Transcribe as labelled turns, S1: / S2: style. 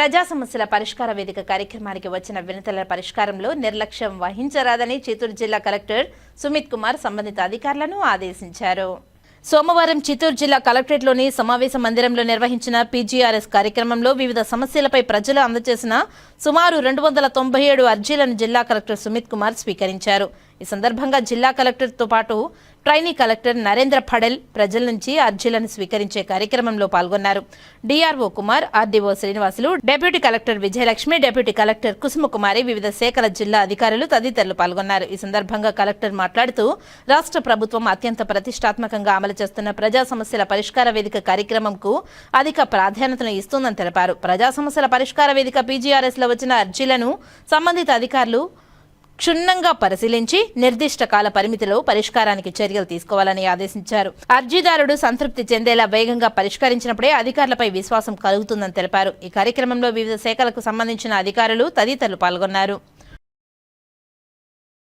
S1: ప్రజా సమస్యల పరిష్కార వేదిక కార్యక్రమానికి వచ్చిన వినతుల పరిష్కారంలో నిర్లక్ష్యం వహించరాదని చిత్తూరు జిల్లా కలెక్టర్ సుమిత్ కుమార్ సంబంధిత అధికారులను ఆదేశించారు. సోమవారం చిత్తూరు జిల్లా కలెక్టరేట్లోని సమావేశ మందిరంలో నిర్వహించిన పీజీఆర్ఎస్ కార్యక్రమంలో వివిధ సమస్యలపై ప్రజలు అందజేసిన సుమారు రెండు వందల తొంభై ఏడు అర్జీలను జిల్లా కలెక్టర్ సుమిత్ కుమార్ స్వీకరించారు. ఈ సందర్భంగా జిల్లా కలెక్టర్తో పాటు ట్రైనీ కలెక్టర్ నరేంద్ర ఫడెల్ ప్రజల నుంచి అర్జీలను స్వీకరించే కార్యక్రమంలో పాల్గొన్నారు. DRO Kumar RDO Srinivasulu deputy collector Vijayalakshmi deputy collector Kusumakumari వివిధ శాఖల జిల్లా అధికారులు తదితరులు పాల్గొన్నారు. ఈ సందర్భంగా కలెక్టర్ మాట్లాడుతూ రాష్ట్ర ప్రభుత్వం అత్యంత ప్రతిష్టాత్మకంగా అమలు చేస్తున్న ప్రజా సమస్యల పరిష్కార వేదిక కార్యక్రమంకు అధిక ప్రాధాన్యతను ఇస్తుందని తెలిపారు. ప్రజా సమస్యల పరిష్కార వేదిక పీజీఆర్ఎస్లో వచ్చిన అర్జీలను సంబంధిత అధికారులు క్షుణ్ణంగా పరిశీలించి నిర్దిష్ట కాల పరిమితిలో పరిష్కారానికి చర్యలు తీసుకోవాలని ఆదేశించారు. అర్జీదారుడు సంతృప్తి చెందేలా వేగంగా పరిష్కరించినప్పుడే అధికారులపై విశ్వాసం కలుగుతుందని తెలిపారు. ఈ కార్యక్రమంలో వివిధ శాఖలకు సంబంధించిన అధికారులు తదితరులు పాల్గొన్నారు.